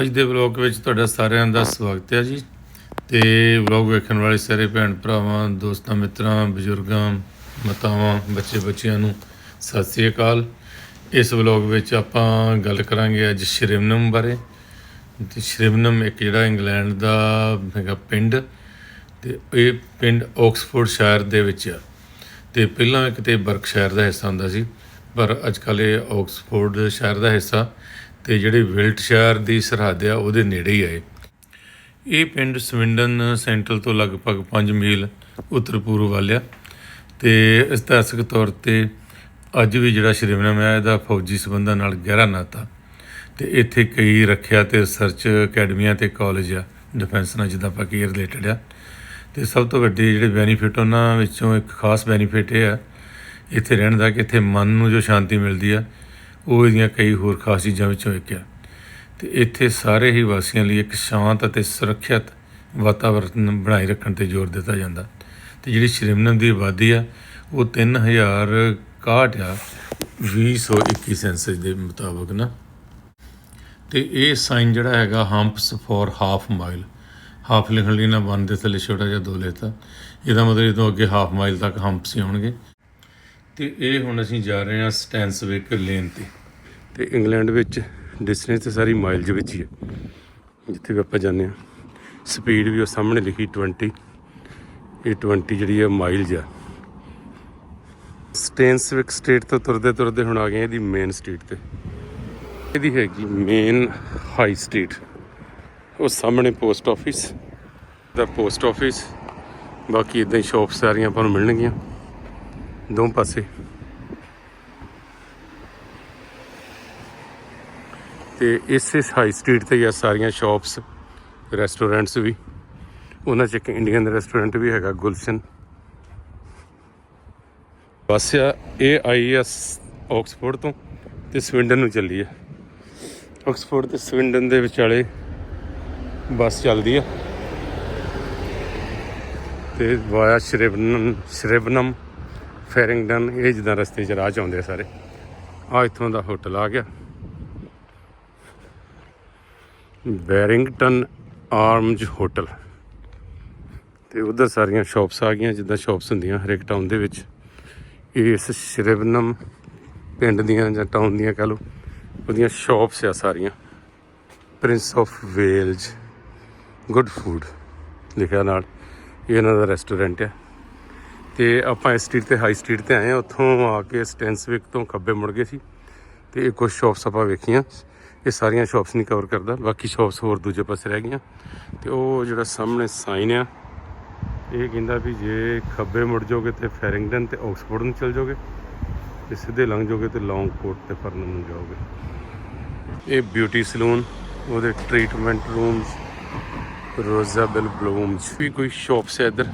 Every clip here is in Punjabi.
ਅੱਜ ਦੇ ਵਲੌਗ ਵਿੱਚ ਤੁਹਾਡਾ ਸਾਰਿਆਂ ਦਾ ਸਵਾਗਤ ਹੈ ਜੀ। ਤੇ ਵਲੌਗ ਵੇਖਣ ਵਾਲੇ ਸਾਰੇ ਭੈਣ ਭਰਾਵਾਂ, ਦੋਸਤਾਂ, ਮਿੱਤਰਾਂ, ਬਜ਼ੁਰਗਾਂ, ਮਾਤਾਵਾਂ, ਬੱਚੇ, ਬੱਚਿਆਂ ਨੂੰ ਸਤਿ ਸ੍ਰੀ ਅਕਾਲ। ਇਸ ਵਲੌਗ ਵਿੱਚ ਆਪਾਂ ਗੱਲ ਕਰਾਂਗੇ ਅੱਜ ਸ਼੍ਰਿਵਨਮ ਬਾਰੇ। ਤੇ ਸ਼੍ਰਿਵਨਮ ਇੱਕ ਜਿਹੜਾ ਇੰਗਲੈਂਡ ਦਾ ਹੈਗਾ ਪਿੰਡ ਤੇ ਇਹ ਪਿੰਡ ਆਕਸਫੋਰਡ ਸ਼ਹਿਰ ਦੇ ਵਿੱਚ ਆ। ਤੇ ਪਹਿਲਾਂ ਇਹ ਕਿਤੇ ਬਰਕਸ਼ਾਇਰ ਦਾ ਹਿੱਸਾ ਹੁੰਦਾ ਸੀ, ਪਰ ਅੱਜ ਕੱਲ੍ਹ ਇਹ ਆਕਸਫੋਰਡ ਸ਼ਹਿਰ ਦਾ ਹਿੱਸਾ ਤੇ ਜਿਹੜੇ ਵਿਲਟਸ਼ਾਇਰ ਦੀ ਸਰਹੱਦ ਆ, ਉਹਦੇ ਨੇੜੇ ਹੀ ਆਏ ਇਹ। ਪਿੰਡ ਸਵਿੰਡਨ ਸੈਂਟਰਲ ਤੋਂ ਲਗਭਗ 5 ਮੀਲ ਉੱਤਰ ਪੂਰਬ ਵੱਲ ਆ। ਤੇ ਇਤਿਹਾਸਕ ਤੌਰ ਤੇ ਅੱਜ ਵੀ ਜਿਹੜਾ ਸ਼੍ਰੀਵਨਮ ਹੈ ਇਹਦਾ ਫੌਜੀ ਸਬੰਧਾਂ ਨਾਲ ਗਹਿਰਾ ਨਾਤਾ। ਤੇ ਇੱਥੇ ਕਈ ਰੱਖਿਆ ਤੇ ਰਿਸਰਚ ਅਕੈਡਮੀਆਂ ਤੇ ਕਾਲਜ ਆ ਡਿਫੈਂਸ ਨਾਲ ਜਿੱਦਾਂ ਆਪਾਂ ਕੀ ਰਿਲੇਟਡ ਆ। ਤੇ ਸਭ ਤੋਂ ਵੱਡੇ ਜਿਹੜੇ ਬੈਨੀਫਿਟ ਉਹਨਾਂ ਵਿੱਚੋਂ ਇੱਕ ਖਾਸ ਬੈਨੀਫਿਟ ਇਹ ਆ, ਇੱਥੇ ਰਹਿਣ ਦਾ ਕਿ ਇੱਥੇ ਮਨ ਨੂੰ ਜੋ ਸ਼ਾਂਤੀ ਮਿਲਦੀ ਆ ਉਹ ਇਹਦੀਆਂ ਕਈ ਹੋਰ ਖਾਸ ਚੀਜ਼ਾਂ ਵਿੱਚੋਂ ਇੱਕ ਆ। ਤੇ ਇੱਥੇ ਸਾਰੇ ਹੀ ਵਾਸੀਆਂ ਲਈ ਇੱਕ ਸ਼ਾਂਤ ਅਤੇ ਸੁਰੱਖਿਅਤ ਵਾਤਾਵਰਣ ਬਣਾਈ ਰੱਖਣ ਤੇ ਜ਼ੋਰ ਦਿੱਤਾ ਜਾਂਦਾ। ਤੇ ਜਿਹੜੀ ਸ਼੍ਰੀਮਨਮ ਦੀ ਆਬਾਦੀ ਆ, ਉਹ 3061 ਆ 2021 ਸੈਂਸਸ ਦੇ ਮੁਤਾਬਕ ਨਾ। ਤੇ ਇਹ ਸਾਈਨ ਜਿਹੜਾ ਹੈਗਾ humps for half mile half ਲਿਖਣ ਲਈ ਨਾ ਵਨ ਦੇ ਥੱਲੇ ਛੋਟਾ ਜਿਹਾ ਦੋ ਲਿਖਤਾ ਇਹਦਾ ਮਤਲਬ ਇਹ ਤੋਂ ਅੱਗੇ ਹਾਫ ਮਾਈਲ ਤੱਕ ਹੰਪਸ ਹੀ ਹੋਣਗੇ ਤੇ ਇਹ ਹੁਣ ਅਸੀਂ ਜਾ ਰਹੇ ਹਾਂ ਸਟੈਂਸਵਿਕ ਲੇਨ ਤੇ। ਤੇ ਇੰਗਲੈਂਡ ਵਿੱਚ ਡਿਸਟੈਂਸ ਤੇ ਸਾਰੀ ਮਾਈਲਜ਼ ਵਿੱਚ ਹੀ ਹੈ। ਜਿੱਥੇ ਵੀ ਆਪਾਂ ਜਾਂਦੇ ਹਾਂ, ਸਪੀਡ ਵੀ ਉਹ ਸਾਹਮਣੇ ਲਿਖੀ 20 ਇਹ 20 ਜਿਹੜੀ ਹੈ ਮਾਈਲਜ਼ ਆ। ਸਟੈਂਸਵਿਕ ਸਟੇਟ ਤੋਂ ਤੁਰਦੇ ਤੁਰਦੇ ਹੁਣ ਆ ਗਏ ਇਹਦੀ ਮੇਨ ਸਟਰੀਟ ਤੇ। ਇਹਦੀ ਹੈਗੀ ਮੇਨ ਹਾਈ ਸਟਰੀਟ ਉਹ ਸਾਹਮਣੇ ਪੋਸਟ ਆਫਿਸ ਦਾ ਪੋਸਟ ਆਫਿਸ ਬਾਕੀ ਇਦਾਂ ਹੀ ਸ਼ਾਪਸ ਸਾਰੀਆਂ ਆਪਾਂ ਨੂੰ ਮਿਲਣਗੀਆਂ। ਦੋ ਪਾਸੇ। ਤੇ ਇਸੇ ਹਾਈ ਸਟਰੀਟ ਤੇ ਹੀ ਆ ਸਾਰੀਆਂ ਸ਼ਾਪਸ ਰੈਸਟੋਰੈਂਟਸ ਵੀ। ਉਹਨਾਂ 'ਚ ਇੱਕ ਇੰਡੀਅਨ ਰੈਸਟੋਰੈਂਟ ਵੀ ਹੈਗਾ ਗੁਲਸ਼ਨ ਬੱਸ ਆ, ਇਹ ਆਈ ਆ ਆਕਸਫੋਰਡ ਤੋਂ ਤੇ ਸਵਿੰਡਨ ਨੂੰ ਚੱਲੀ ਆ। ਆਕਸਫੋਰਡ ਤੇ ਸਵਿੰਡਨ ਦੇ ਵਿਚਾਲੇ ਬੱਸ ਚੱਲਦੀ ਆ। ਤੇ ਵਾਇਆ ਸ਼੍ਰਿਵਨਮ ਸ਼੍ਰਿਵਨਮ ਫੈਰਿੰਗਟਨ, ਇਹ ਜਿੱਦਾਂ ਰਸਤੇ 'ਚ ਰਾਹ 'ਚ ਆਉਂਦੇ ਆ ਸਾਰੇ। ਆ ਇੱਥੋਂ ਦਾ ਹੋਟਲ ਆ ਗਿਆ। Barrington Arms Hotel. ਤੇ ਉਧਰ ਸਾਰੀਆਂ ਸ਼ਾਪਸ ਆ ਗਈਆਂ, ਜਿੱਦਾਂ ਸ਼ਾਪਸ ਹੁੰਦੀਆਂ ਹਰੇਕ ਟਾਊਨ ਦੇ ਵਿੱਚ। ਇਸ ਸ਼੍ਰਿਵਨਮ ਪਿੰਡ ਦੀਆਂ ਜਾਂ ਟਾਊਨ ਦੀਆਂ ਕਹ ਲਓ, ਉਹਦੀਆਂ ਸ਼ਾਪਸ ਆ ਸਾਰੀਆਂ। Prince of Wales good food ਲਿਖਿਆ ਨਾਲ। ਇਹ ਇਹਨਾਂ ਦਾ ਰੈਸਟੋਰੈਂਟ ਹੈ ਤੇ ਆਪਾਂ ਇਸ ਸਟਰੀਟ ਤੇ ਹਾਈ ਸਟਰੀਟ ਤੇ ਆਏ ਆ ਉੱਥੋਂ ਆ ਕੇ ਸਟੈਂਸਵਿਕ ਤੋਂ ਖੱਬੇ ਮੁੜ ਗਏ ਸੀ ਤੇ ਇਹ ਕੁਝ ਸ਼ਾਪਸ ਆਪਾਂ ਵੇਖੀਆਂ। ਇਹ ਸਾਰੀਆਂ ਸ਼ਾਪਸ ਨਹੀਂ ਕਵਰ ਕਰਦਾ, ਬਾਕੀ ਸ਼ਾਪਸ ਹੋਰ ਦੂਜੇ ਪਾਸੇ ਰਹਿ ਗਈਆਂ। ਤੇ ਉਹ ਜਿਹੜਾ ਸਾਹਮਣੇ ਸਾਈਨ ਆ, ਇਹ ਕਹਿੰਦਾ ਵੀ ਜੇ ਖੱਬੇ ਮੁੜ ਜਾਓਗੇ ਤੇ ਫੈਰਿੰਗਟਨ ਤੇ ਆਕਸਫੋਰਡ ਨੂੰ ਚਲ ਜਾਓਗੇ ਤੇ ਸਿੱਧੇ ਲੰਘ ਜਾਓਗੇ ਤੇ ਲੌਂਗ ਕੋਟ ਤੇ ਫਰਨਮ ਨੂੰ ਜਾਓਗੇ। ਇਹ ਬਿਊਟੀ ਸਲੂਨ ਉਹਦੇ ਟ੍ਰੀਟਮੈਂਟ ਰੂਮਸ ਰੋਜ਼ਾਬਲ ਬਲੂਮਸ ਵੀ ਕੋਈ ਸ਼ਾਪਸ ਹੈ ਇੱਧਰ।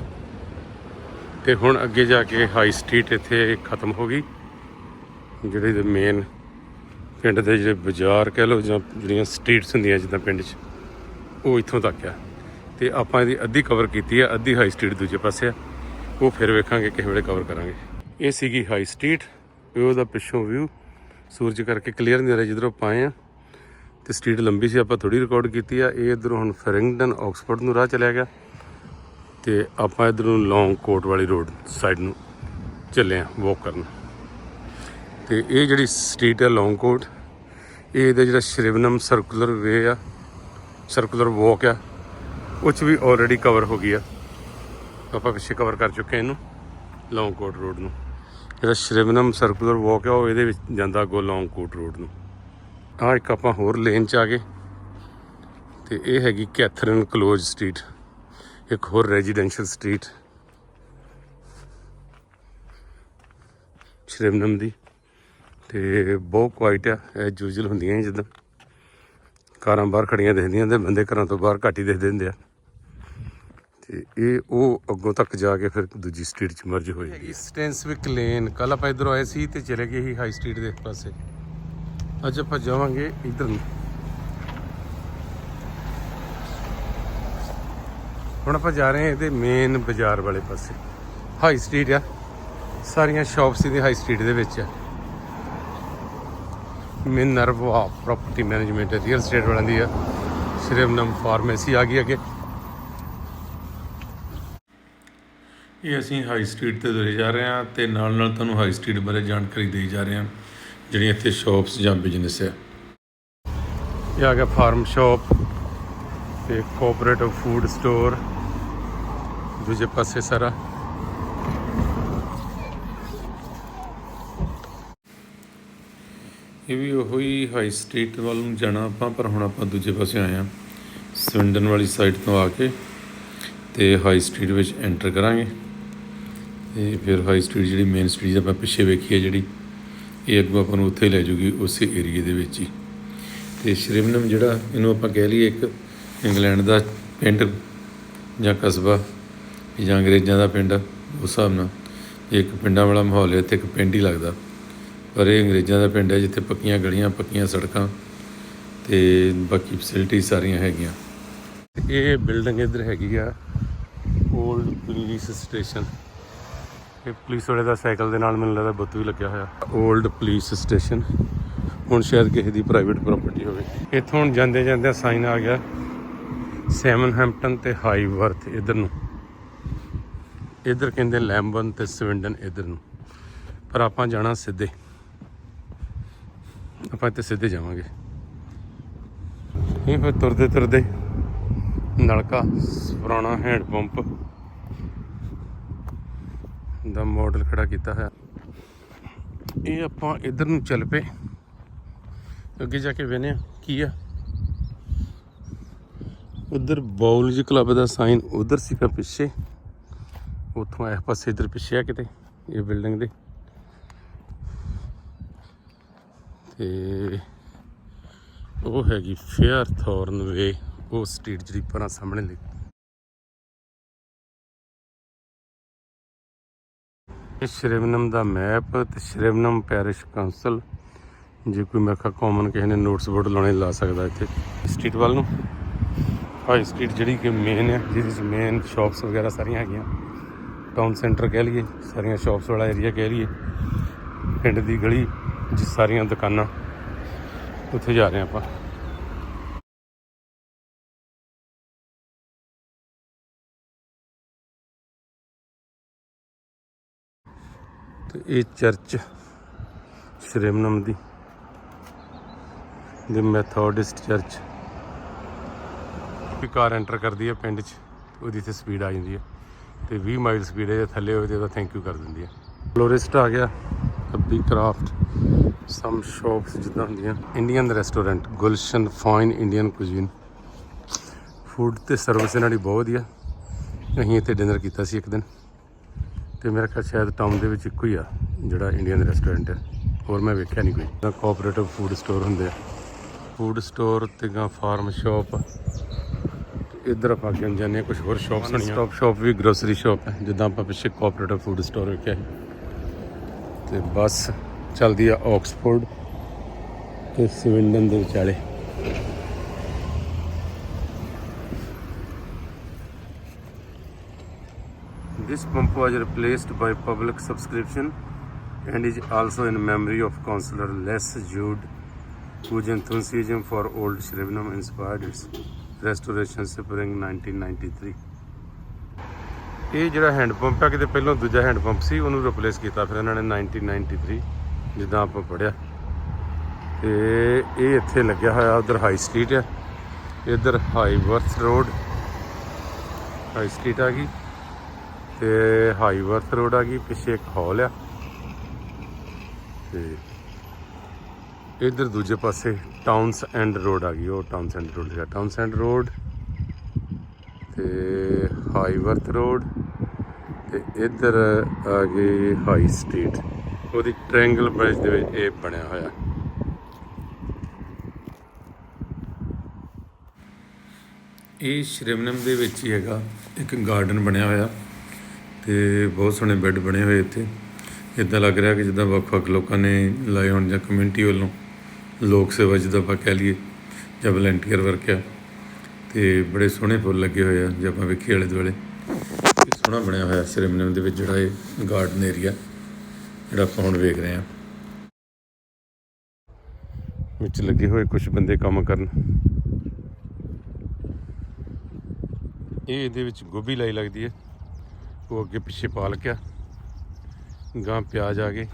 ਤੇ ਹੁਣ ਅੱਗੇ ਜਾ ਕੇ ਹਾਈ ਸਟਰੀਟ ਇੱਥੇ ਖਤਮ ਹੋ ਗਈ, ਜਿਹੜੇ ਦੇ ਮੇਨ ਪਿੰਡ ਦੇ ਜਿਹੜੇ ਬਾਜ਼ਾਰ ਕਹਿ ਲਓ ਜਾਂ ਜਿਹੜੀਆਂ ਸਟਰੀਟਸ ਹੁੰਦੀਆਂ ਜਿੱਦਾਂ ਪਿੰਡ 'ਚ, ਉਹ ਇੱਥੋਂ ਤੱਕ ਆ। ਤੇ ਆਪਾਂ ਇਹਦੀ ਅੱਧੀ ਕਵਰ ਕੀਤੀ ਆ, ਅੱਧੀ ਹਾਈ ਸਟਰੀਟ ਦੂਜੇ ਪਾਸੇ ਆ। ਉਹ ਫਿਰ ਵੇਖਾਂਗੇ, ਕਿਸੇ ਵੇਲੇ ਕਵਰ ਕਰਾਂਗੇ। ਇਹ ਸੀਗੀ ਹਾਈ ਸਟਰੀਟ ਇਹ ਉਹਦਾ ਪਿੱਛੋਂ ਵਿਊ ਸੂਰਜ ਕਰਕੇ ਕਲੀਅਰ ਨਹੀਂ ਆ ਰਿਹਾ ਜਿੱਧਰੋਂ ਪਾਏ ਆ। ਤੇ ਸਟਰੀਟ ਲੰਬੀ ਸੀ, ਆਪਾਂ ਥੋੜੀ ਰਿਕਾਰਡ ਕੀਤੀ ਆ। ਇਹ ਇਧਰੋਂ ਹੁਣ ਫਰਿੰਗਟਨ ਆਕਸਫੋਰਡ ਨੂੰ ਰਾਹ ਚਲਿਆ ਗਿਆ। ਤੇ ਆਪਾਂ ਇਧਰੋਂ ਲੌਂਗ ਕੋਟ ਵਾਲੀ ਰੋਡ ਸਾਈਡ ਨੂੰ ਚੱਲੇ ਆ ਵਾਕ ਕਰਨ। ਤੇ ਇਹ ਜਿਹੜੀ ਸਟਰੀਟ ਹੈ ਲੌਂਗ ਕੋਟ, ਇਹ ਇਹਦਾ ਜਿਹੜਾ ਸ਼੍ਰਿਵਨਮ ਸਰਕੂਲਰ ਵੇ ਆ ਸਰਕੂਲਰ ਵਾਕ ਆ, ਉਹ 'ਚ ਵੀ ਆਲਰੇਡੀ ਕਵਰ ਹੋ ਗਈ ਆ। ਆਪਾਂ ਪਿੱਛੇ ਕਵਰ ਕਰ ਚੁੱਕੇ ਇਹਨੂੰ, ਲੌਂਗ ਕੋਟ ਰੋਡ ਨੂੰ। ਜਿਹੜਾ ਸ਼੍ਰਿਵਨਮ ਸਰਕੂਲਰ ਵਾਕ ਆ, ਉਹ ਇਹਦੇ ਵਿੱਚ ਜਾਂਦਾ ਅੱਗੋਂ ਲੌਂਗ ਕੋਟ ਰੋਡ ਨੂੰ। ਆ ਇੱਕ ਆਪਾਂ ਹੋਰ ਲੇਨ 'ਚ ਆ ਗਏ, ਤੇ ਇਹ ਹੈਗੀ ਕੈਥਰਨ ਕਲੋਜ਼ ਸਟਰੀਟ। ਇੱਕ ਹੋਰ ਰੈਜ਼ੀਡੈਂਸ਼ੀਅਲ ਸਟਰੀਟ। ਸ਼੍ਰਿਵਨਮ ਦੀ। ਤੇ ਬਹੁਤ ਕੁਆਇਟ ਆ ਐ ਯੂਜੂਅਲ ਹੁੰਦੀਆਂ ਹੀ ਜਿੱਦਾਂ। ਕਾਰਾਂ ਬਾਹਰ ਖੜੀਆਂ ਦਿਖਦੀਆਂ ਤੇ ਬੰਦੇ ਘਰਾਂ ਤੋਂ ਬਾਹਰ ਘੱਟ ਹੀ ਦਿਖਦੇ ਹੁੰਦੇ ਆ। ਤੇ ਇਹ ਉਹ ਅੱਗੋਂ ਤੱਕ ਜਾ ਕੇ ਫਿਰ ਦੂਜੀ ਸਟਰੀਟ 'ਚ ਮਰਜ ਹੋ ਜਾਂਦੀ ਹੈ ਸਟੈਂਸਵਿਕ ਲੇਨ ਕੱਲ ਆਪਾਂ ਇਧਰੋਂ ਆਏ ਸੀ ਤੇ ਚਲੇ ਗਏ ਸੀ ਹਾਈ ਸਟਰੀਟ ਦੇ ਪਾਸੇ। ਅੱਜ ਆਪਾਂ ਜਾਵਾਂਗੇ ਇਧਰ ਨੂੰ। ਹੁਣ ਆਪਾਂ ਜਾ ਰਹੇ ਹਾਂ ਇਹਦੇ ਮੇਨ ਬਾਜ਼ਾਰ ਵਾਲੇ ਪਾਸੇ। ਹਾਈ ਸਟਰੀਟ ਆ। ਸਾਰੀਆਂ ਸ਼ਾਪਸ ਇਹਦੀ ਹਾਈ ਸਟਰੀਟ ਦੇ ਵਿੱਚ ਆ। Minerva property management real estate ਵਾਲਿਆਂ ਦੀ ਆ। ਸ਼੍ਰੀਮਨਮ ਫਾਰਮੇਸੀ ਆ ਗਈ ਅੱਗੇ। ਇਹ ਅਸੀਂ ਹਾਈ ਸਟਰੀਟ ਤੇ ਤੁਰੇ ਜਾ ਰਹੇ ਹਾਂ ਤੇ ਨਾਲ ਨਾਲ ਤੁਹਾਨੂੰ ਹਾਈ ਸਟਰੀਟ ਬਾਰੇ ਜਾਣਕਾਰੀ ਦੇਈ ਜਾ ਰਹੇ ਹਾਂ ਜਿਹੜੀਆਂ ਇੱਥੇ ਸ਼ਾਪਸ ਜਾਂ ਬਿਜ਼ਨਸ ਹੈ। ਇਹ ਆ ਗਿਆ ਫਾਰਮ ਸ਼ਾਪ ਤੇ ਕੋਆਪਰੇਟਿਵ ਫੂਡ ਸਟੋਰ ਦੂਜੇ ਪਾਸੇ ਸਾਰਾ। ਇਹ ਵੀ ਉਹੀ ਹਾਈ ਸਟਰੀਟ ਵੱਲ ਨੂੰ ਜਾਣਾ ਆਪਾਂ, ਪਰ ਹੁਣ ਆਪਾਂ ਦੂਜੇ ਪਾਸੇ ਆਏ ਹਾਂ। ਸਵਿੰਡਨ ਵਾਲੀ ਸਾਈਡ ਤੋਂ ਆ ਕੇ ਤੇ ਹਾਈ ਸਟਰੀਟ ਵਿੱਚ ਐਂਟਰ ਕਰਾਂਗੇ। ਤੇ ਫਿਰ ਹਾਈ ਸਟਰੀਟ ਜਿਹੜੀ ਮੇਨ ਸਟਰੀਟ ਆਪਾਂ ਪਿੱਛੇ ਵੇਖੀ ਹੈ ਜਿਹੜੀ, ਇਹ ਅੱਗੋਂ ਆਪਾਂ ਨੂੰ ਉੱਥੇ ਲੈ ਜੂਗੀ ਉਸੇ ਏਰੀਏ ਦੇ ਵਿੱਚ ਹੀ। ਤੇ ਸ਼੍ਰੀਮਨਮ ਜਿਹੜਾ ਇਹਨੂੰ ਆਪਾਂ ਕਹਿ ਲਈਏ ਇੱਕ ਇੰਗਲੈਂਡ ਦਾ ਪਿੰਡ ਜਾਂ ਕਸਬਾ ਜਾਂ ਅੰਗਰੇਜ਼ਾਂ ਦਾ ਪਿੰਡ ਉਸ ਹਿਸਾਬ ਨਾਲ ਇੱਕ ਪਿੰਡਾਂ ਵਾਲਾ ਮਾਹੌਲ ਹੈ, ਇੱਥੇ ਇੱਕ ਪਿੰਡ ਹੀ ਲੱਗਦਾ। ਪਰ ਇਹ ਅੰਗਰੇਜ਼ਾਂ ਦਾ ਪਿੰਡ ਹੈ, ਜਿੱਥੇ ਪੱਕੀਆਂ ਗਲੀਆਂ, ਪੱਕੀਆਂ ਸੜਕਾਂ ਤੇ ਬਾਕੀ ਫੈਸਿਲਿਟੀ ਸਾਰੀਆਂ ਹੈਗੀਆਂ। ਇਹ ਬਿਲਡਿੰਗ ਇੱਧਰ ਹੈਗੀ ਆ ਓਲਡ ਪੁਲਿਸ ਸਟੇਸ਼ਨ ਇਹ ਪੁਲਿਸ ਵਾਲੇ ਦਾ ਸਾਈਕਲ ਦੇ ਨਾਲ ਮੈਨੂੰ ਲੱਗਦਾ ਬੁੱਤ ਵੀ ਲੱਗਿਆ ਹੋਇਆ। ਓਲਡ ਪੁਲਿਸ ਸਟੇਸ਼ਨ ਹੁਣ ਸ਼ਾਇਦ ਕਿਸੇ ਦੀ ਪ੍ਰਾਈਵੇਟ ਪ੍ਰਾਪਰਟੀ ਹੋਵੇ। ਇੱਥੋਂ ਹੁਣ ਜਾਂਦੇ ਜਾਂਦੇ ਸਾਈਨ ਆ ਗਿਆ ਸੈਮਨ ਹੈਂਪਟਨ ਤੇ ਹਾਈਵਰਥ ਇਧਰ ਨੂੰ। ਇਧਰ ਕਹਿੰਦੇ ਲੈਂਬਨ ਤੇ ਸਵਿੰਡਨ ਇਧਰ ਨੂੰ। ਪਰ ਆਪਾਂ ਜਾਣਾ ਸਿੱਧੇ। ਆਪਾਂ ਇੱਥੇ ਸਿੱਧੇ ਜਾਵਾਂਗੇ। ਇਹ ਫਿਰ ਤੁਰਦੇ ਤੁਰਦੇ ਨਲਕਾ, ਪੁਰਾਣਾ ਹੈਂਡ ਪੰਪ ਦਾ ਮਾਡਲ ਖੜਾ ਕੀਤਾ ਹੈ ਇਹ ਆਪਾਂ ਇਧਰ ਨੂੰ ਚੱਲ ਪਏ। ਅੱਗੇ ਜਾ ਕੇ ਵੇਨੇ ਕੀ ਆ। ਉਧਰ ਬਾਉਲਜ ਕਲੱਬ ਦਾ ਸਾਈਨ ਉਧਰ ਸੀਗਾ ਪਿੱਛੇ। ਉੱਥੋਂ ਇਸ ਪਾਸੇ ਇਧਰ ਪਿੱਛੇ ਆ ਕਿਤੇ, ਇਹ ਬਿਲਡਿੰਗ ਦੇ। ਤੇ ਉਹ ਹੈਗੀ ਫੇਅਰ ਥੋਰਨ ਵੇ ਉਹ ਸਟਰੀਟ ਜਿਹੜੀ ਪਰਾਂ ਸਾਹਮਣੇ ਲਈ ਇਹ ਸ਼੍ਰੀਵਨਮ ਦਾ ਮੈਪ ਤੇ ਸ਼੍ਰੀਵਨਮ ਪੈਰਿਸ਼ ਕਾਉਂਸਲ ਜੇ ਕੋਈ ਮੇਰੇ ਖਿਆਲ ਕਾਮਨ ਕਿਸੇ ਨੇ ਨੋਟਸ ਬੋਰਡ ਲਾਉਣੇ, ਲਾ ਸਕਦਾ ਇੱਥੇ। ਸਟਰੀਟ ਵੱਲ ਨੂੰ। ਹਾਈ ਸਟਰੀਟ ਜਿਹੜੀ ਕਿ ਮੇਨ ਹੈ, ਜਿਹਦੇ ਵਿੱਚ ਮੇਨ ਸ਼ਾਪਸ ਵਗੈਰਾ ਸਾਰੀਆਂ ਹੈਗੀਆਂ। ਟਾਊਨ ਸੈਂਟਰ ਕਹਿ ਲਈਏ, ਸਾਰੀਆਂ ਸ਼ਾਪਸ ਵਾਲਾ ਏਰੀਆ ਕਹਿ ਲਈਏ, ਪਿੰਡ ਦੀ ਗਲੀ ਜਿਸ ਸਾਰੀਆਂ ਦੁਕਾਨਾਂ, ਉੱਥੇ ਜਾ ਰਹੇ ਹਾਂ ਆਪਾਂ। ਤੇ ਇਹ ਚਰਚ ਸ਼੍ਰੀਮਨਮ ਦੀ ਦੀ ਮੈਥੋਡਿਸਟ ਚਰਚ ਵੀ ਕਾਰ ਐਂਟਰ ਕਰਦੀ ਹੈ ਪਿੰਡ 'ਚ, ਉਹਦੀ ਤੇ ਸਪੀਡ ਆ ਜਾਂਦੀ ਹੈ। ਤੇ 20 ਮਾਈਲ ਸਪੀਡ ਹੈ, ਜੇ ਥੱਲੇ ਹੋਵੇ ਤੇ ਉਹਦਾ ਥੈਂਕ ਯੂ ਕਰ ਦਿੰਦੀ ਹੈ। ਫਲੋਰਿਸਟ ਆ ਗਿਆ ਅੱਬੀ ਕਰਾਫਟ ਸਮ ਸ਼ਾਪਸ ਜਿੱਦਾਂ ਹੁੰਦੀਆਂ। Indian restaurant Gulshan fine Indian cuisine food ਤੇ ਸਰਵਿਸ ਇਹਨਾਂ ਦੀ ਬਹੁਤ ਵਧੀਆ ਅਸੀਂ ਇੱਥੇ ਡਿਨਰ ਕੀਤਾ ਸੀ ਇੱਕ ਦਿਨ। ਤੇ ਮੇਰਾ ਖਿਆਲ ਸ਼ਾਇਦ ਟਾਊਨ ਦੇ ਵਿੱਚ ਇੱਕੋ ਹੀ ਆ, ਜਿਹੜਾ ਇੰਡੀਅਨ ਰੈਸਟੋਰੈਂਟ ਹੈ। ਹੋਰ ਮੈਂ ਵੇਖਿਆ ਨਹੀਂ ਕੋਈ। ਤਾਂ ਕੋਆਪਰੇਟਿਵ ਫੂਡ ਸਟੋਰ ਹੁੰਦੇ ਆ। ਫੂਡ ਸਟੋਰ ਤੇ ਗਾ ਫਾਰਮ ਸ਼ਾਪ ਇੱਧਰ ਆਪਾਂ ਅੱਗੇ ਨੂੰ ਜਾਂਦੇ ਹਾਂ ਕੁਝ ਹੋਰ ਸ਼ਾਪਸ ਹੋਣੀਆਂ ਸਟਾਪ ਸ਼ਾਪ ਵੀ ਗਰੋਸਰੀ ਸ਼ਾਪ ਹੈ ਜਿੱਦਾਂ ਆਪਾਂ ਪਿੱਛੇ ਕੋਆਪਰੇਟਿਵ ਫੂਡ ਸਟੋਰ ਵੇਖਿਆ ਸੀ ਤੇ ਬੱਸ ਚੱਲਦੀ ਆ ਆਕਸਫੋਰਡ ਤੇ ਸਵਿੰਡਨ ਦੇ ਵਿਚਾਲੇ This pump was replaced by public subscription and is also in memory of Councillor Les Jude, whose enthusiasm for old Shrivenham inspired its restoration spring 1993. ਇਹ ਜਿਹੜਾ ਹੈਂਡ ਪੰਪ ਹੈ ਕਿਤੇ ਪਹਿਲਾਂ ਦੂਜਾ ਹੈਂਡ ਪੰਪ ਸੀ, ਉਹਨੂੰ ਰਿਪਲੇਸ ਕੀਤਾ ਫਿਰ ਇਹਨਾਂ ਨੇ 1993 ਜਿੱਦਾਂ ਆਪਾਂ ਪੜਿਆ ਤੇ ਇਹ ਇੱਥੇ ਲੱਗਿਆ ਹੋਇਆ, ਉਧਰ ਹਾਈ ਸਟਰੀਟ ਆ। ਇੱਧਰ Highworth road high street ਆ ਗਈ। ਤੇ ਹਾਈ ਵਰਥ ਰੋਡ ਆ ਗਈ, ਪਿੱਛੇ ਇੱਕ ਹਾਲ ਆ। ਤੇ ਇਧਰ ਦੂਜੇ ਪਾਸੇ ਟਾਊਨਸ ਐਂਡ ਰੋਡ ਆ ਗਈ, ਉਹ ਟਾਊਨਸ ਐਂਡ ਰੋਡ ਹੈ ਟਾਊਨਸ ਐਂਡ ਰੋਡ ਤੇ ਹਾਈ ਵਰਥ ਰੋਡ ਤੇ ਇਧਰ ਆ ਗਈ ਹਾਈ ਸਟਰੀਟ ਉਹਦੀ ਟ੍ਰਾਇੰਗਲ ਬ੍ਰਿਜ ਦੇ ਵਿੱਚ ਇਹ ਬਣਿਆ ਹੋਇਆ। ਇਹ ਸ਼੍ਰੀਮਨਮ ਦੇ ਵਿੱਚ ਹੀ ਹੈਗਾ, ਇੱਕ ਗਾਰਡਨ ਬਣਿਆ ਹੋਇਆ ਤੇ ਬਹੁਤ ਸੋਹਣੇ ਬੈੱਡ ਬਣੇ ਹੋਏ ਇੱਥੇ। ਇਦਾਂ ਲੱਗ ਰਿਹਾ ਕਿ ਜਿੱਦਾਂ ਵੱਖ-ਵੱਖ ਲੋਕਾਂ ਨੇ ਲਾਏ ਹੋਣ ਜਾਂ ਕਮਿਊਨਿਟੀ ਵੱਲੋਂ। ਲੋਕ ਸੇਵਾ ਜਿੱਦਾਂ ਆਪਾਂ ਕਹਿ ਲਈਏ, ਜਾਂ ਵਲੰਟੀਅਰ ਵਰਕ ਆ, ਤੇ ਬੜੇ ਸੋਹਣੇ ਫੁੱਲ ਲੱਗੇ ਹੋਏ ਆ, ਜੇ ਆਪਾਂ ਵੇਖੀਏ ਆਲੇ ਦੁਆਲੇ। ਸੋਹਣਾ ਬਣਿਆ ਹੋਇਆ ਸੈਰੇਮਨੀ ਦੇ ਵਿੱਚ ਜਿਹੜਾ ਇਹ ਗਾਰਡਨ ਏਰੀਆ ਜਿਹੜਾ ਆਪਾਂ ਹੁਣ ਵੇਖ ਰਹੇ ਆ ਵਿੱਚ ਲੱਗੇ ਹੋਏ ਕੁਝ ਬੰਦੇ ਕੰਮ ਕਰਨ। ਇਹ ਇਹਦੇ ਵਿੱਚ ਗੋਭੀ ਲਾਈ ਲੱਗਦੀ ਹੈ। ਉਹ ਅੱਗੇ ਪਿੱਛੇ ਪਾਲਕ ਆ। ਗਾਂ ਪਿਆਜ਼ ਆ ਗਏ।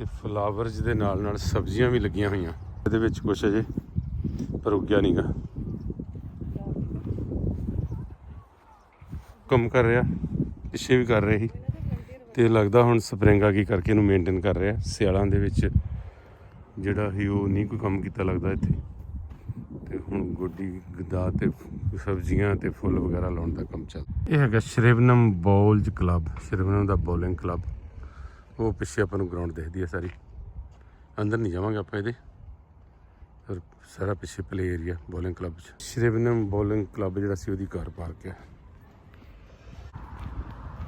ਤੇ ਫਲਾਵਰਸ ਦੇ ਨਾਲ ਨਾਲ ਸਬਜ਼ੀਆਂ ਵੀ ਲੱਗੀਆਂ ਹੋਈਆਂ। ਇਹਦੇ ਵਿੱਚ ਕੁਛ ਅਜੇ ਪਰ ਉੱਗਿਆ ਨਹੀਂਗਾ ਕੰਮ ਕਰ ਰਿਹਾ, ਪਿੱਛੇ ਵੀ ਕਰ ਰਹੇ ਸੀ। ਤੇ ਲੱਗਦਾ ਹੁਣ ਸਪਰਿੰਗਾ ਕੀ ਕਰਕੇ ਇਹਨੂੰ ਮੇਨਟੇਨ ਕਰ ਰਿਹਾ। ਸਿਆਲਾਂ ਦੇ ਵਿੱਚ ਜਿਹੜਾ ਹੀ ਉਹ ਨਹੀਂ ਕੋਈ ਕੰਮ ਕੀਤਾ ਲੱਗਦਾ ਇੱਥੇ। ਤੇ ਹੁਣ ਗੋਡੀ, ਗਦਾ ਤੇ ਸਬਜ਼ੀਆਂ ਤੇ ਫੁੱਲ ਵਗੈਰਾ ਲਾਉਣ ਦਾ ਕੰਮ ਚੱਲ ਇਹ ਹੈਗਾ ਸ਼੍ਰਿਵਨਮ ਬੋਲਜ਼ ਕਲੱਬ। ਸ਼੍ਰਿਵਨਮ ਦਾ ਬੋਲਿੰਗ ਕਲੱਬ। ਉਹ ਪਿੱਛੇ ਆਪਾਂ ਨੂੰ ਗਰਾਊਂਡ ਦਿਖਦੀ ਹੈ ਸਾਰੀ। ਅੰਦਰ ਨਹੀਂ ਜਾਵਾਂਗੇ ਆਪਾਂ ਇਹਦੇ। ਪਰ ਸਾਰਾ ਪਿੱਛੇ ਪਲੇ ਏਰੀਆ ਬੋਲਿੰਗ ਕਲੱਬ ਚ। ਸ਼੍ਰਿਵਨਮ ਬੋਲਿੰਗ ਕਲੱਬ ਜਿਹੜਾ ਸੀ ਉਹਦੀ ਕਾਰ ਪਾਰਕ ਹੈ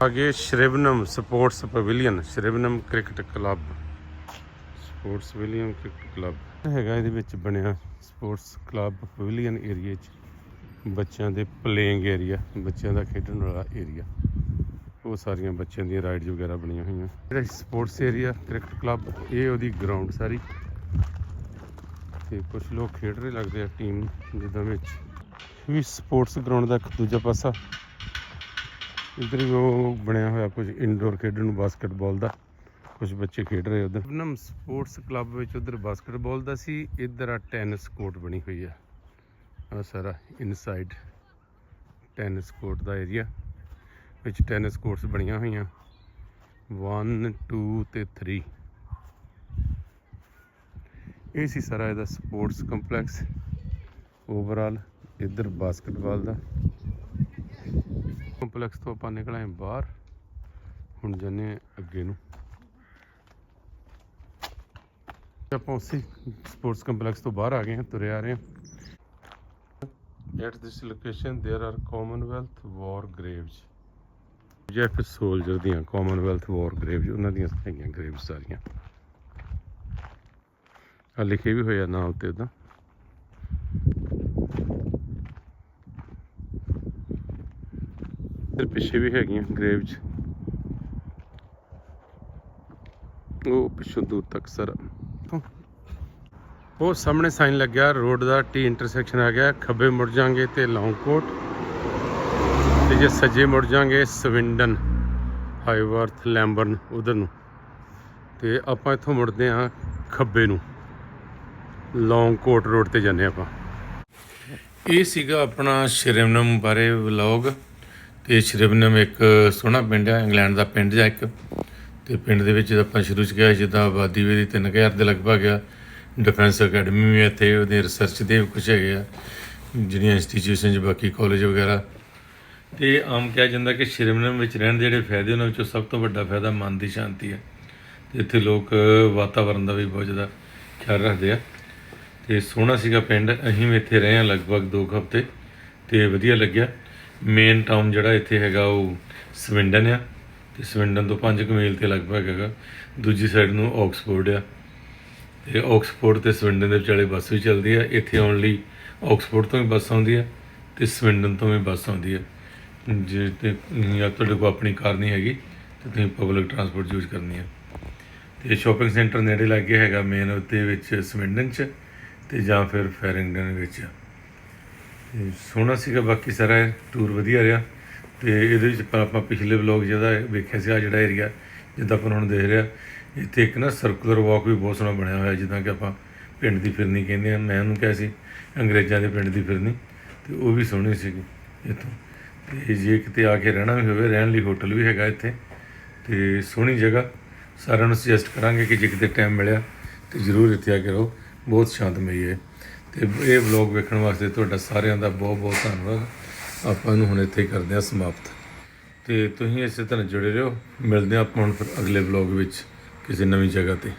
ਅੱਗੇ Shrivenham sports pavilion Shrivenham cricket club sports pavilion cricket club ਹੈਗਾ ਇਹਦੇ ਵਿੱਚ ਬਣਿਆ ਸਪੋਰਟਸ ਕਲੱਬ ਪਵੇਲੀਅਨ ਏਰੀਆ 'ਚ। ਬੱਚਿਆਂ ਦੇ ਪਲੇਇੰਗ ਏਰੀਆ ਬੱਚਿਆਂ ਦਾ ਖੇਡਣ ਵਾਲਾ ਏਰੀਆ ਉਹ ਸਾਰੀਆਂ ਬੱਚਿਆਂ ਦੀਆਂ ਰਾਈਡਸ ਵਗੈਰਾ ਬਣੀਆਂ ਹੋਈਆਂ। ਜਿਹੜਾ ਸਪੋਰਟਸ ਏਰੀਆ ਕ੍ਰਿਕਟ ਕਲੱਬ ਇਹ ਉਹਦੀ ਗਰਾਊਂਡ ਸਾਰੀ। ਤੇ ਕੁਝ ਲੋਕ ਖੇਡ ਰਹੇ ਲੱਗਦੇ ਆ ਟੀਮ ਜਿੱਦਾਂ ਵਿੱਚ। ਵੀ ਸਪੋਰਟਸ ਗਰਾਊਂਡ ਦਾ ਇੱਕ ਦੂਜਾ ਪਾਸਾ। ਇੱਧਰ ਵੀ ਉਹ ਬਣਿਆ ਹੋਇਆ ਕੁਝ ਇਨਡੋਰ ਖੇਡਣ ਨੂੰ ਬਾਸਕਟਬਾਲ ਦਾ। ਕੁਝ ਬੱਚੇ ਖੇਡ ਰਹੇ ਉਧਰ। ਨਮ ਸਪੋਰਟਸ ਕਲੱਬ ਵਿੱਚ ਉਧਰ ਬਾਸਕਟਬਾਲ ਦਾ ਸੀ। ਇੱਧਰ ਆ ਟੈਨਿਸ ਕੋਰਟ ਬਣੀ ਹੋਈ ਆ। ਆ ਸਾਰਾ ਇਨਸਾਈਡ ਟੈਨਿਸ ਕੋਰਟ ਦਾ ਏਰੀਆ ਵਿੱਚ ਟੈਨਿਸ ਕੋਰਟਸ ਬਣੀਆਂ ਹੋਈਆਂ। 1 2 ਤੇ 3 ਇਹ ਸੀ ਸਾਰਾ ਇਹਦਾ ਸਪੋਰਟਸ ਕੰਪਲੈਕਸ ਓਵਰਆਲ ਇੱਧਰ ਬਾਸਕਟਬਾਲ ਦਾ। ਕੰਪਲੈਕਸ ਤੋਂ ਆਪਾਂ ਨਿਕਲ ਬਾਹਰ। ਹੁਣ ਜਾਂਦੇ ਹਾਂ ਅੱਗੇ ਨੂੰ। ਆਪਾਂ ਉਸੇ ਸਪੋਰਟਸ ਕੰਪਲੈਕਸ ਤੋਂ ਬਾਹਰ ਆ ਗਏ ਹਾਂ, ਤੁਰੇ ਆ ਰਹੇ ਹਾਂ। At this location there are Commonwealth War graves Jeff soldier ਦੀਆਂ Commonwealth War graves, ਉਹਨਾਂ ਦੀਆਂ ਹੈਗੀਆਂ graves ਸਾਰੀਆਂ। ਆ ਲਿਖੇ ਵੀ ਹੋਇਆ ਨਾਂ ਉੱਤੇ ਉਹਦਾ ਤੇ ਪਿੱਛੇ ਵੀ ਹੈਗੀਆਂ ਗ੍ਰੇਵਜ ਉਹ ਪਿੱਛੋਂ ਦੂਰ ਤੱਕ ਸਰ। ਉਹ ਸਾਹਮਣੇ ਸਾਈਨ ਲੱਗਿਆ ਰੋਡ ਦਾ ਟੀ ਇੰਟਰਸੈਕਸ਼ਨ ਆ ਗਿਆ, ਖੱਬੇ ਮੁੜ ਜਾਾਂਗੇ ਤੇ ਲੌਂਗ ਕੋਟ ਤੇ ਜੇ ਸੱਜੇ ਮੁੜ ਜਾਾਂਗੇ ਸਵਿੰਡਨ, ਹਾਈਵਰਥ, ਲੈਂਬਰਨ ਉਧਰ ਨੂੰ। ਤੇ ਆਪਾਂ ਇੱਥੋਂ ਮੁੜਦੇ ਆ ਖੱਬੇ ਨੂੰ। ਲੌਂਗ ਕੋਟ ਰੋਡ ਤੇ ਜਾਂਦੇ ਆਪਾਂ। ਇਹ ਸੀਗਾ ਆਪਣਾ ਸ਼੍ਰਿਵਨਮ ਬਾਰੇ ਵਲੌਗ। ਤੇ ਸ਼੍ਰਿਵਨਮ ਇੱਕ ਸੋਹਣਾ ਪਿੰਡ ਹੈ ਇੰਗਲੈਂਡ ਦਾ ਪਿੰਡ ਜਾਂ ਇੱਕ। ਤੇ ਪਿੰਡ ਦੇ ਵਿੱਚ ਜਦੋਂ ਆਪਾਂ ਸ਼ੁਰੂ ਚ ਗਏ ਜਿੱਦਾਂ ਆਬਾਦੀ ਵੀ 3000 ਦੇ ਲਗਭਗ ਆ। ਡਿਫੈਂਸ ਅਕੈਡਮੀ ਵੀ ਇੱਥੇ, ਉਹਦੇ ਰਿਸਰਚ ਦੇ ਕੁਝ ਹੈਗੇ ਆ। ਜਿਹੜੀਆਂ ਇੰਸਟੀਚਿਊਸ਼ਨ ਬਾਕੀ ਕਾਲਜ ਵਗੈਰਾ। ਤੇ ਆਮ ਕਿਹਾ ਜਾਂਦਾ ਕਿ ਸ਼੍ਰਿਵਨਮ ਵਿੱਚ ਰਹਿਣ ਦੇ ਜਿਹੜੇ ਫਾਇਦੇ ਉਹਨਾਂ ਵਿੱਚੋਂ ਸਭ ਤੋਂ ਵੱਡਾ ਫਾਇਦਾ ਮਨ ਦੀ ਸ਼ਾਂਤੀ ਹੈ। ਤੇ ਇੱਥੇ ਲੋਕ ਵਾਤਾਵਰਣ ਦਾ ਵੀ ਬਹੁਤ ਜ਼ਿਆਦਾ ਖਿਆਲ ਰੱਖਦੇ ਆ। ਤੇ ਸੋਹਣਾ ਸੀਗਾ ਪਿੰਡ, ਅਸੀਂ ਵੀ ਇੱਥੇ ਰਹੇ ਹਾਂ ਲਗਭਗ 2 ਹਫ਼ਤੇ, ਤੇ ਵਧੀਆ ਲੱਗਿਆ। ਮੇਨ ਟਾਊਨ ਜਿਹੜਾ ਇੱਥੇ ਹੈਗਾ ਉਹ ਸਵਿੰਡਨ ਆ, ਤੇ ਸਵਿੰਡਨ ਤੋਂ 5 ਮੀਲ ਤੇ ਲਗਭਗ ਹੈਗਾ। ਦੂਜੀ ਸਾਈਡ ਨੂੰ ਆਕਸਫੋਰਡ ਆ। ਤੇ ਆਕਸਫੋਰਡ ਤੇ ਸਵਿੰਡਨ ਦੇ ਵਿਚਾਲੇ ਬੱਸ ਵੀ ਚੱਲਦੀ ਆ। ਇੱਥੇ ਆਉਣ ਲਈ ਆਕਸਫੋਰਡ ਤੋਂ ਵੀ ਬੱਸ ਆਉਂਦੀ ਆ ਤੇ ਸਵਿੰਡਨ ਤੋਂ ਵੀ ਬੱਸ ਆਉਂਦੀ ਆ। ਜੇ ਤੇ ਜਾਂ ਤੁਹਾਡੇ ਕੋਲ ਆਪਣੀ ਕਾਰ ਨਹੀਂ ਹੈਗੀ, ਤੇ ਤੁਸੀਂ ਪਬਲਿਕ ਟਰਾਂਸਪੋਰਟ ਯੂਜ਼ ਕਰਨੀ ਹੈ। ਤੇ ਸ਼ਾਪਿੰਗ ਸੈਂਟਰ ਨੇੜੇ ਲੱਗੇ ਹੈਗਾ ਮੇਨ ਉੱਤੇ ਵਿੱਚ ਸਵਿੰਡਨ ਚ, ਤੇ ਜਾਂ ਫਿਰ ਫੈਰਿੰਗਡਨ ਵਿੱਚ। ਤੇ ਸੋਹਣਾ ਸੀਗਾ, ਬਾਕੀ ਸਾਰਾ ਟੂਰ ਵਧੀਆ ਰਿਹਾ। ਤੇ ਇਹਦੇ ਵਿੱਚ ਆਪਾਂ- ਆਪਾਂ ਪਿਛਲੇ ਵਲੌਗ ਜਿਹਦਾ ਵੇਖਿਆ ਸੀ ਆ ਜਿਹੜਾ ਏਰੀਆ ਜਿੱਦਾਂ ਆਪਾਂ ਹੁਣ ਦੇਖ ਰਿਹਾ ਇੱਥੇ ਇੱਕ ਨਾ ਸਰਕੂਲਰ ਵਾਕ ਵੀ ਬਹੁਤ ਸੋਹਣਾ ਬਣਿਆ ਹੋਇਆ, ਜਿੱਦਾਂ ਕਿ ਆਪਾਂ ਪਿੰਡ ਦੀ ਫਿਰਨੀ ਕਹਿੰਦੇ ਆ ਮੈਂ ਉਹਨੂੰ ਕਿਹਾ ਸੀ, ਅੰਗਰੇਜ਼ਾਂ ਦੇ ਪਿੰਡ ਦੀ ਫਿਰਨੀ, ਤੇ ਉਹ ਵੀ ਸੋਹਣੀ ਸੀਗੀ ਇੱਥੋਂ। ਤੇ ਜੇ ਕਿਤੇ ਆ ਕੇ ਰਹਿਣਾ ਵੀ ਹੋਵੇ, ਰਹਿਣ ਲਈ ਹੋਟਲ ਵੀ ਹੈਗਾ ਇੱਥੇ, ਤੇ ਸੋਹਣੀ ਜਗ੍ਹਾ। ਸਾਰਿਆਂ ਨੂੰ ਸੁਜੈਸਟ ਕਰਾਂਗੇ ਕਿ ਜੇ ਕਿਤੇ ਟਾਈਮ ਮਿਲਿਆ, ਤੇ ਜ਼ਰੂਰ ਇੱਥੇ ਆ ਕੇ ਰਹੋ। ਬਹੁਤ ਸ਼ਾਂਤਮਈ ਹੈ। ਤੇ ਇਹ ਵਲੌਗ ਵੇਖਣ ਵਾਸਤੇ ਤੁਹਾਡਾ ਸਾਰਿਆਂ ਦਾ ਬਹੁਤ ਬਹੁਤ ਧੰਨਵਾਦ। ਆਪਾਂ ਨੂੰ ਹੁਣ ਇੱਥੇ ਕਰਦੇ ਹਾਂ ਸਮਾਪਤ। ਤੇ ਤੁਸੀਂ ਇਸੇ ਤਰ੍ਹਾਂ ਜੁੜੇ ਰਹੋ। ਮਿਲਦੇ ਹਾਂ ਆਪਾਂ ਹੁਣ ਫਿਰ ਅਗਲੇ ਵਲੌਗ ਵਿੱਚ ਕਿਸੇ ਨਵੀਂ ਜਗ੍ਹਾ ਤੇ।